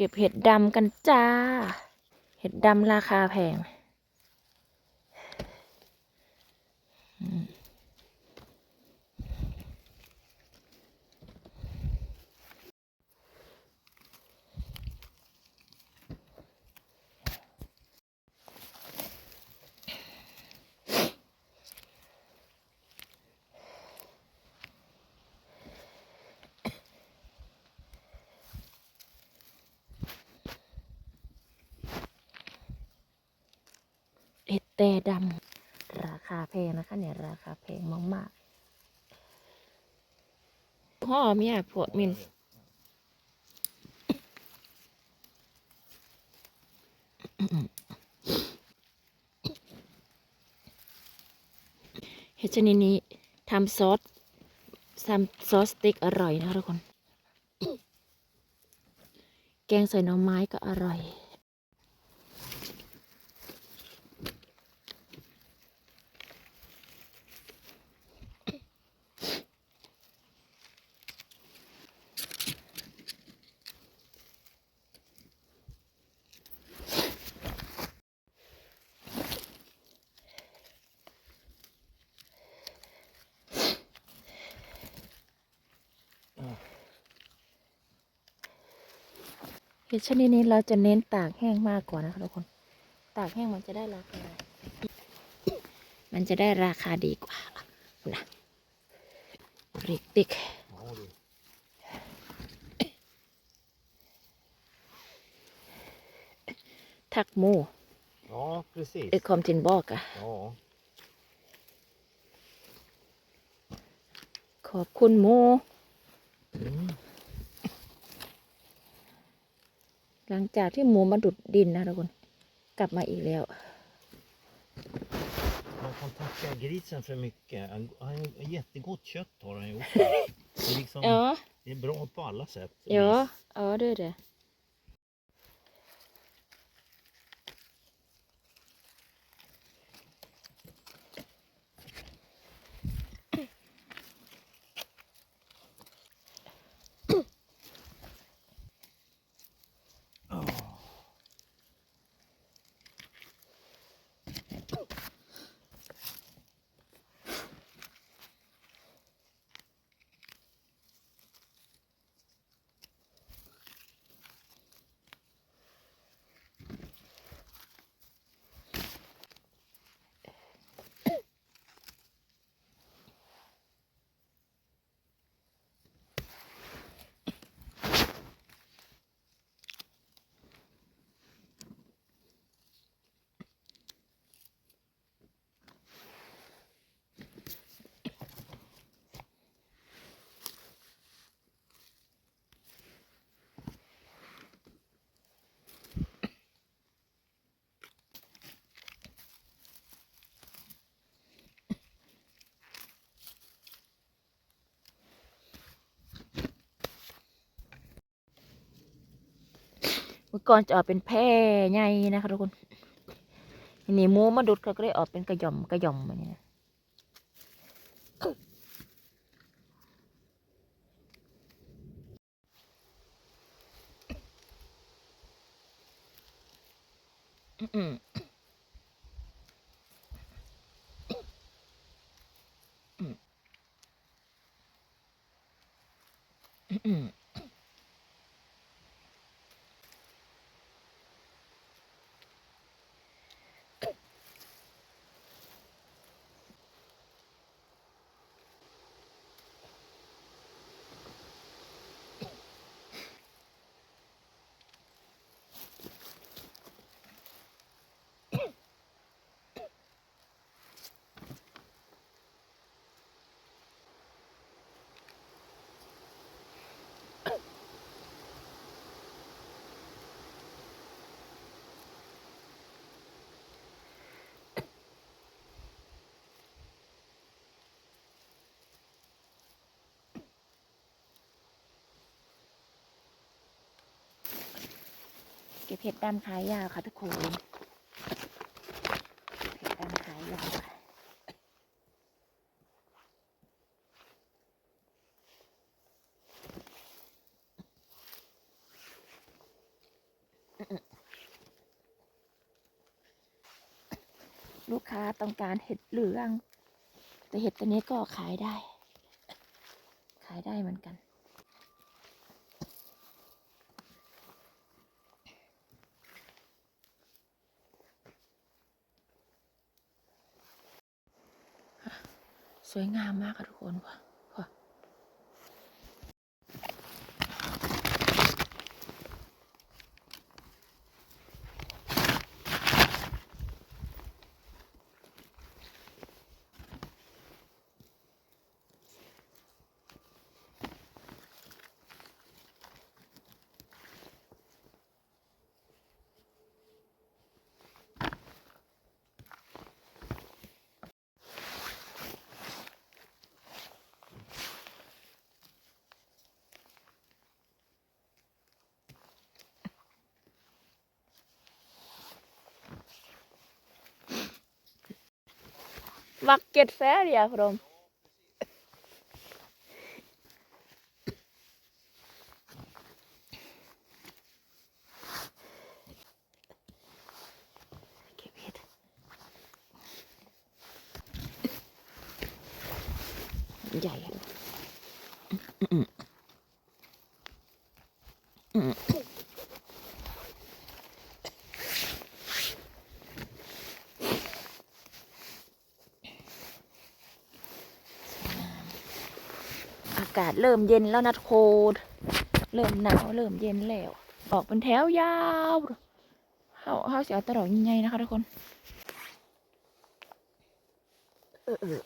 ก็บเห็ดดำกันจ้า เห็ดดำราคาแพง แต่ดำราคาแพงนะคะ เนี่ยราคาแพงมากๆพ่อเมียผัวมินเห็ดชนิดนี้ทำซอสทำซอสสเต็กอร่อยนะทุกคน แกงใส่หน่อไม้ก็อร่อย เห็ดชนิดนี้เราจะเน้นตากแห้งมากกว่านะคะทุกคน ตากแห้งมันจะได้ราคา มันจะได้ราคาดีกว่านะริกติก Ja, du. ทักหมู Ja, precis. เอคอมทินบอกอะ Ja. ขอบคุณหมู Mm. หลังจากที่หมูมาดุดดินนะทุกคน กลับมาอีกแล้ว Man kan tacka grisen för mycket. Han han har jättegott kött har han gjort. Det är, liksom, ja det är bra på alla sätt. ja ja det är det เมื่อก่อนจะออกเป็นแพร่ใหญ่นะคะทุกคนทีนี้มูมาดุดเขาก็เลยออกเป็นกระย่อมกระย่อมแบบนี้นะอืม ก็บเห็ดดำขายยาวค่ะทุกคนเห็ดดำขายยาวค่ะลูกค้าต้องการเห็ดเหลือง แต่เห็ดตัวนี้ก็ขายได้ ขายได้เหมือนกัน สวยงามมากค่ะทุกคนว่ะ Vackert färg, här på dem. ากาศเริ่มเย็นแล้วนะโคดเริ่มหนาวเริ่มเย็นแล้ว ออกเป็นแถวยาวเขาเขาสิเอาตลอดยังไงนะคะทุกคน เออ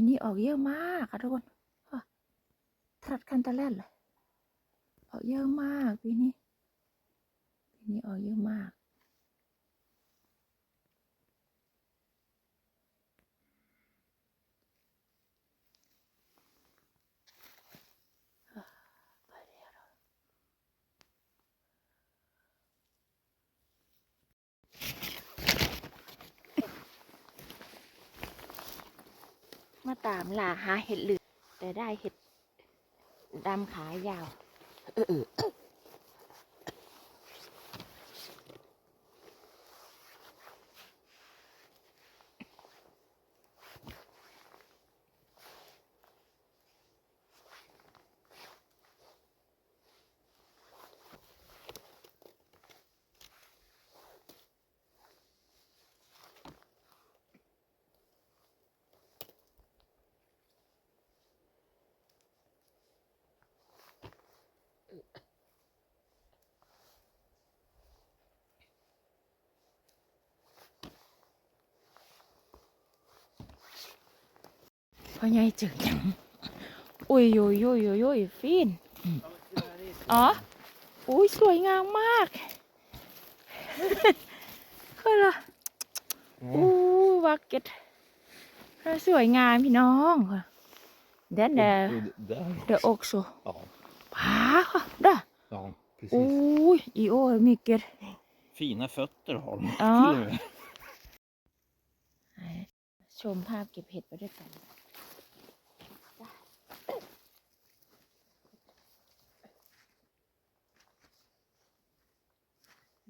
ปีนี้ออกเยอะมากค่ะทุกคนทรัดคันตะแลนเลยออกเยอะมากปีนี้ ปีนี้ออกเยอะมาก ไปเดี๋ยวเรามา ตามล่าหาเห็ดเหลืองแต่ได้เห็ดดำขายาว พ่อใหญ่เจอยังอุ้ยโยยโยยโยยโยยฟินอ๋ออุ้ยสวยงามมากคือละอู้วักเก็ตสวยงามพี่น้องเด่นเด Där. เดอะอกโซ Ja, ผาค่ะเด้อ ja precis. อุ้ยอีโอ้มีเก็ต Fina fötter har de. Ja. till och med. ชมภาพเก็บเห็ดไปด้วยกันได้อะไรเย็ดตับตีน Ja, ja. วิ่งแล้วเดี๋ยวนะ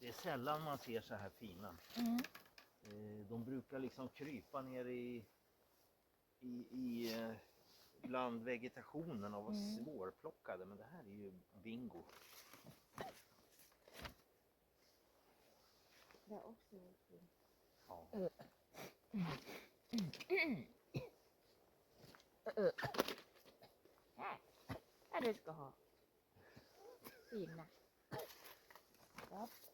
Det är sällan man ser så här fina. Mm. Eh, de brukar liksom krypa ner i, i, i eh, bland vegetationen och vara mm. svårplockade. Men det här är ju bingo. Det är också. Ja. Här du ska ha. Fina. Japp.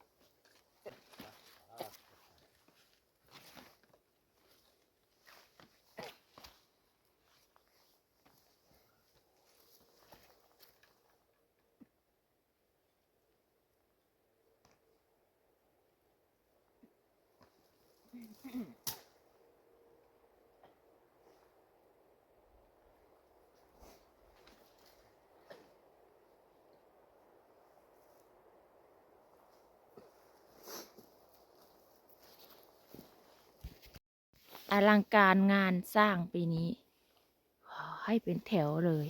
อลังการงานสร้างปีนี้ ให้เป็นแถวเลย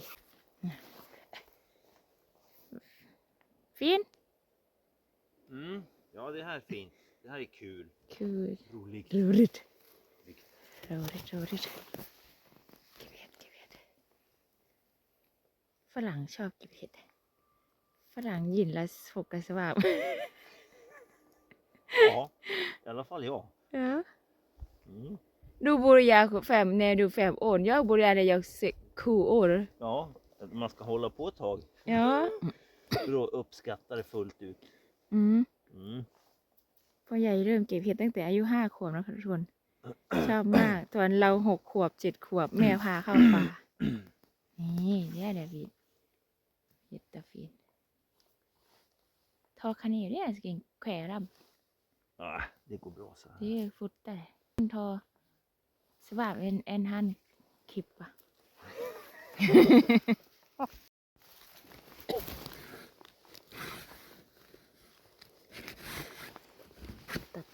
ฟิน Mm. Ja, det här är fint. Det här är kul. คือ Roligt. รูริด Roligt. รูริดรูริดเก็บเห็ดเก็บเห็ดฝรั่งชอบเก็บเห็ดฝรั่งยินแล้วโฟกัสว่า Ja, i alla fall jag. เออ Mm. ดูบุริยาของแฟมแนดูแฟมโอน jag buria när jag ser ko år Ja, att man ska hålla på ett tag ja för att uppskatta det fullt ut. อืม Mm. พ่อใหญ่เริ่มเก็บเห็ดตั้งแต่อายุห้าขวบแล้วค่ะทุกคนชอบมาก ตอนเราหกขวบเจ็ดขวบแม่พาเข้าป่านี่เนี่ยเดี๋ยวฟีนเห็ดตะฟีนทอคันนี้เนี่ยสกิงแขวร Ah, det går bra så ำ här. ที่ฟุตแต่ทอสบายเป็นแอนฮันคลิปอะ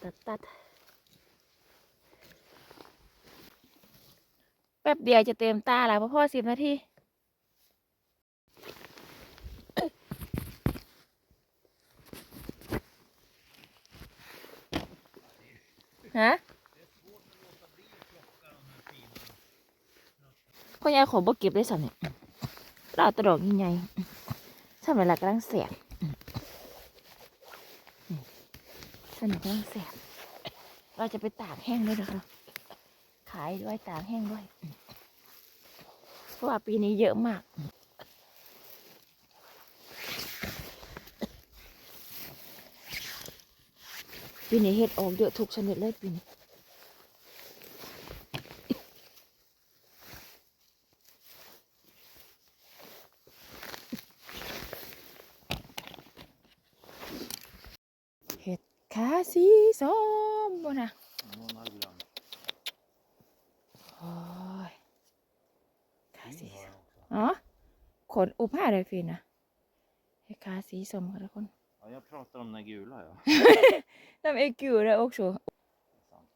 ตัดตัดแป๊บเดียวจะเต็มตาแล้วพ่อพ่อสิบนาทีฮะพ่อยายขอบ่เก็บได้สันเนี่ยเราตะดอกยังไงสมัยหลักกำลังแสบ สมัยกำลังแสบเราจะไปตากแห้งด้วยนะคะ ขายด้วยตากแห้งด้วย เพราะว่าปีนี้เยอะมาก ปีนี้เห็ดออกเยอะทุกชนิดเลยปีนี้ เห็ดขาสีส้มบนนะ Någon har glömt. โอ้ยขาสี Fin har jag också. อ๋อ ขนอุผ้าเลยฟินนะเห็ดขาสีส้มค่ะทุกคน Ja, jag pratar om den här gula ja. น้ำเอกิวเลย också Sant.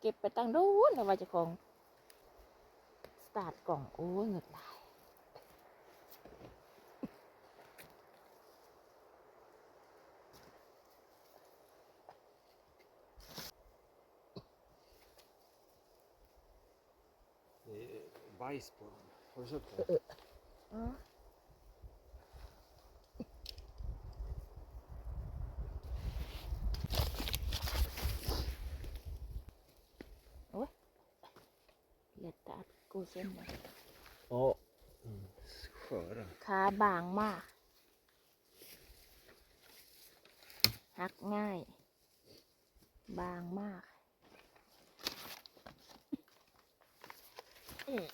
Kịp เก็บไปตั้ง ตาร์ดกล่อง โอ้เงือกตายนี่ไวส์ปอนเขาชอบอ้ยอย่าตัด กูเส้นเลย Ja. Mm. Sköra. ขาบางมาก หักง่าย บางมาก อืม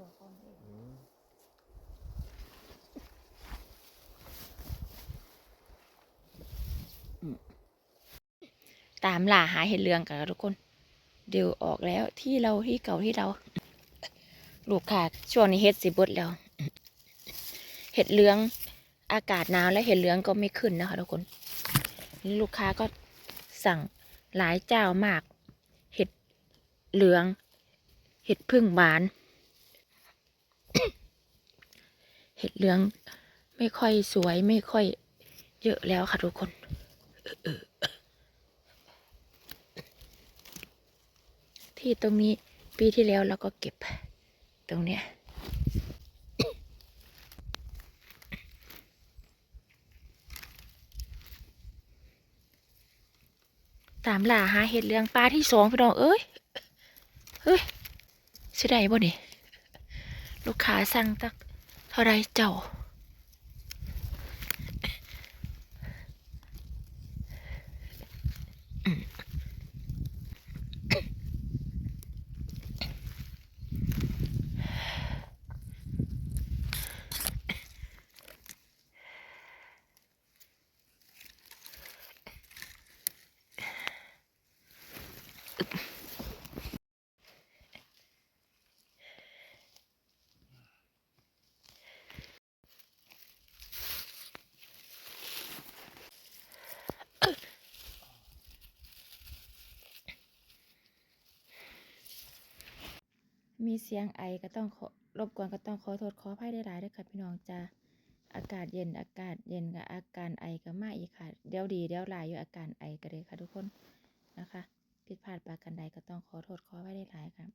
ดอกก่อนเองตามล่าหาเห็ดเหลืองกันทุกคน เดี๋ยวออกแล้วที่เราที่เก่าที่เรา ลูกค่ะช่วงนี้เห็ดสิบดแล้ว เห็ดเหลืองอากาศหนาวและเห็ดเหลืองก็ไม่ขึ้นนะคะทุกคนนี่ลูกค้าก็สั่งหลายเจ้ามาก เห็ดเหลือง เห็ดพึ่งบาน เห็ดเหลืองไม่ค่อยสวยไม่ค่อยเยอะแล้วค่ะทุกคนที่ตรงนี้ปีที่แล้วเราก็เก็บ ตรงเนี้ยตามล่าหาเห็ดเหลืองปลาที่สองพี่น้องเอ้ยเฮ้ยสิได้บ่นี่ลูกค้าสั่งตัก เท่าไรเจ้า มีเสียงไอก็ต้องขอรบกวนก็ต้องขอโทษขออภัยได้หลายด้วยค่ะพี่น้องจ้าอากาศเย็นอากาศเย็นกับอาการไอก็มาอีกค่ะ เดี๋ยวดีเดี๋ยวลายอยู่อาการไอก็เลยค่ะทุกคนนะคะผิดพลาดประการใดก็ต้องขอโทษขออภัยได้หลายค่ะ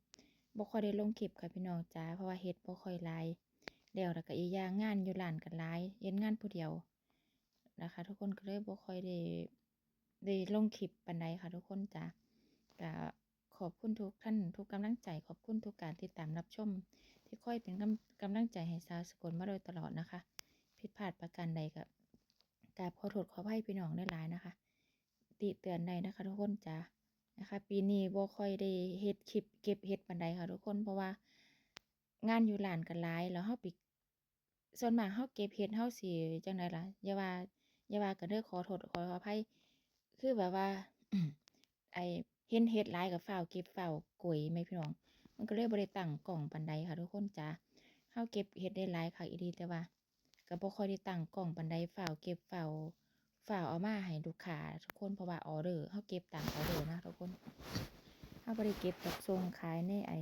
บ่ค่อยได้ลงคลิปค่ะพี่น้องจ้าเพราะว่าเฮ็ดบ่ค่อยลายเดี๋ยวแล้วก็อีย่างงานอยู่ร้านกันหลายเย็นงานผู้เดียวนะคะ ทุกคนก็เลยบ่ค่อยได้ได้ลงคลิปปานใดค่ะ ทุกคนจ้าก็ ขอบคุณทุกท่านทุกกำลังใจ ขอบคุณทุกการติดตามรับชม ที่ค่อยเป็นกำกำลังใจให้สาวสกลมาโดยตลอดนะคะ ผิดพลาดประการใดกับกาบขอโทษขออภัยพี่น้องได้หลายนะคะ ติเตือนใดนะคะ ทุกคนจ้านะคะ ปีนี้บ่ค่อยได้เฮ็ดคลิปเก็บเฮ็ดปานใดค่ะ ทุกคนเพราะว่างานอยู่ร้านกันหลายแล้วเฮาไปส่วนมากเฮาเก็บเฮ็ดเฮาสิจังไดล่ะอย่าว่าอย่าว่ากันเด้อขอโทษขออภัยคือแบบว่าไอ เห็นเฮ็ดหลายกับฝ้าวเก็บฝ้าวกวยไหมพี่น้อง มันก็เลยบ่ได้ตั้งกล่องปานใดค่ะทุกคนจ้าเฮาเก็บเฮ็ดได้หลายคักอีหลีแต่ว่าก็บ่ค่อยได้ตั้งกล่องปานใดฝ้าวเก็บฝ้าวฝ้าวเอามาให้ลูกค้าทุกคนเพราะว่าออเดอร์เฮาเก็บต่ามออเดอร์นะทุกคนเฮาบ่ได้เก็บแบบส่งขายในไอ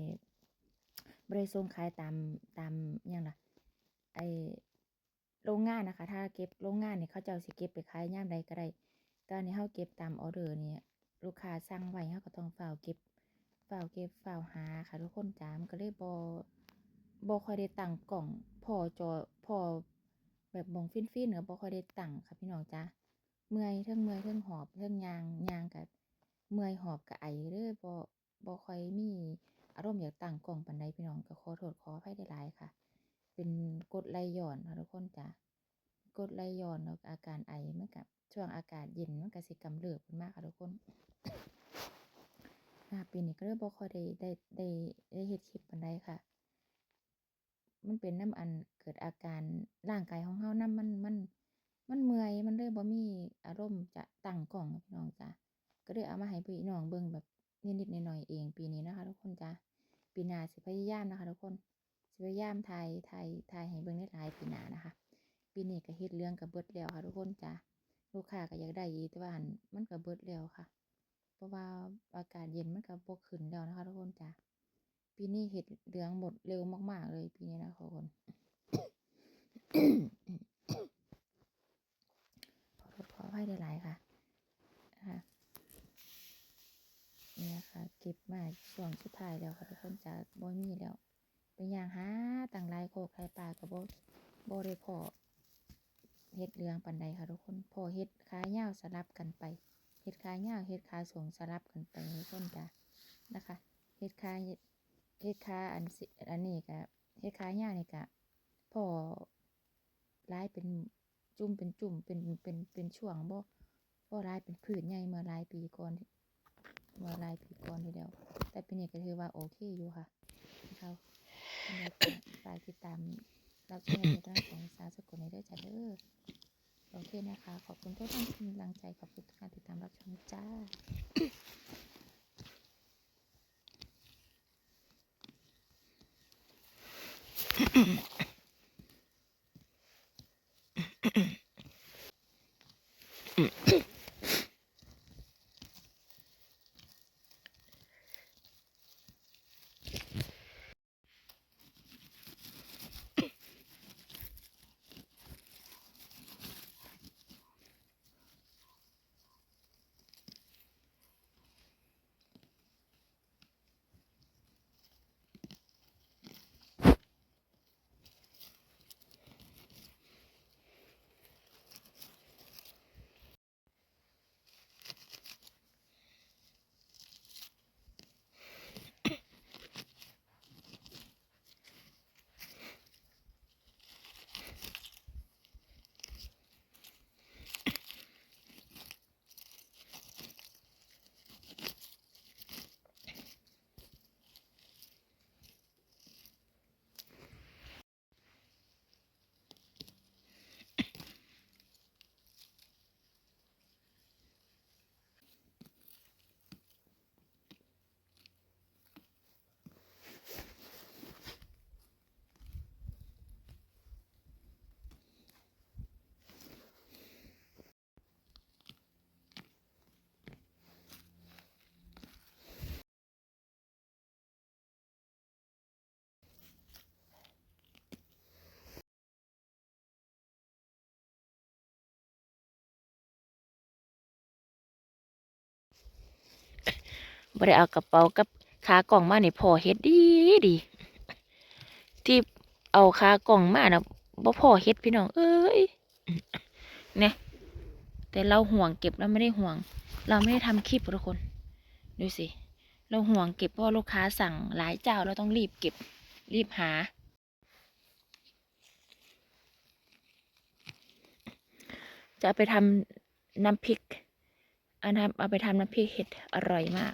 บ่ได้ส่งขายตามตามยังล่ะไอโรงงานนะคะ ถ้าเก็บโรงงานเนี่ยเขาจะเจ้าสิเก็บไปขายย่ามใดก็ได้แตอนนี้เฮาเก็บตามออเดอร์นี่ ลูกค้าสั่งไว้เฮาก็ต้องฝ้าวเก็บฝ้าวเก็บฝ้าวหาค่ะทุกคนจ้ามก็เลยบ่บ่ค่อยได้ตั้งกล่อง พอจอพอแบบมองฟินๆก็บ่ค่อยได้ตั้งค่ะพี่น้องจ้าเมื่อยเทิงเมื่อยเทิงหอบเทิงยางยางก็เมื่อยหอบก็ไอเด้อบ่บ่ค่อยมีอารมณ์อยากตั้งกล่องปานใดพี่น้องก็ขอโทษขออภัยได้หลายค่ะ เป็นกดไหลย้อนค่ะทุกคนจ้ากดไหลย้อนแล้วอาการไอมันก็ช่วงอากาศเย็นมันก็สิกำเริบขึ้นมากค่ะทุกคน ค่ะปีนี้ก็เลยบ่ค่อยได้ได้ได้ได้เฮ็ดคลิปปานใดค่ะ มันเป็นน้ำอันเกิดอาการร่างกายของเฮานำมันมัน มันเมื่อยมันเลยบ่มีอารมณ์จะตั้งกล้องพี่น้องจ้ะก็เลยเอามาให้พี่น้องเบิ่งแบบนิดๆหน่อยๆเองปีนี้นะคะ ทุกคนจ้ะปีหน้าสิพยายามนะคะทุกคนสิพยายามถ่ายถ่ายถ่ายให้เบิ่งได้ลายปีหน้านะคะ ปีนี้ก็เฮ็ดเรื่องก็เบิดแล้วค่ะทุกคนจ้ะลูกค้าก็อยากได้อีแต่ว่านมันก็เบิดแล้วค่ะ เพราะว่าอากาศเย็นมันก็บ่ขึ้นแล้วนะคะทุกคนจ้ะปีนี้เห็ดเหลืองหมดเร็วมากๆเลยปีนี้นะทุกคนขอโทษขออภัยหลายค่ะนะคะเนี่ยค่ะเก็บมาช่วงสุดท้ายแล้วค่ะทุกคนจ้ะบ่มีแล้วเป็นอย่างหาต่างลายโคกหลายป่าก็บ่บ่ได้พอเฮ็ดเหลืองปานใดค่ะทุกคนพอเฮ็ดขายาวสลับกันไป เฮ็ดขายาวเฮ็ดขาสูงสลับกันไปทุกคนจ้ะนะคะเฮ็ดขาเฮ็ดขาอันสิอันนี้ก็เฮ็ดขายาวนี่ก็พอหลายเป็นจุ่มเป็นจุ่มเป็นเป็นเป็นช่วงบ่บ่หลายเป็นผืนใหญ่เมื่อหลายปีก่อนเมื่อหลายปีก่อนทีเดียว แต่เปีนี้ก็ถือว่าโอเคอยู่ค่ะนะคะบรรยากาศตามรับชมในด้านของสาวสกุลในเด้องจ้าเด้อ โอเคนะคะ ขอบคุณทุกท่านที่มีกำลังใจ ขอบคุณทุกการติดตามรับชมจ้า บ่ได้เอากระเป๋ากับขากล่องมานี่พอเฮ็ดดีดี ที่เอาขากล่องมานะบ่พอเฮ็ดพี่น้อง เอ้ยเนี่ยแต่เราห่วงเก็บเราไม่ได้ห่วง เราไม่ได้ทำคลิปทุกคน ดูสิ เราห่วงเก็บเพราะลูกค้าสั่งหลายเจ้าเราต้องรีบเก็บรีบหา จะไปทำน้ำพริกอันทำเอาไปทำน้ำพริกเห็ดอร่อยมาก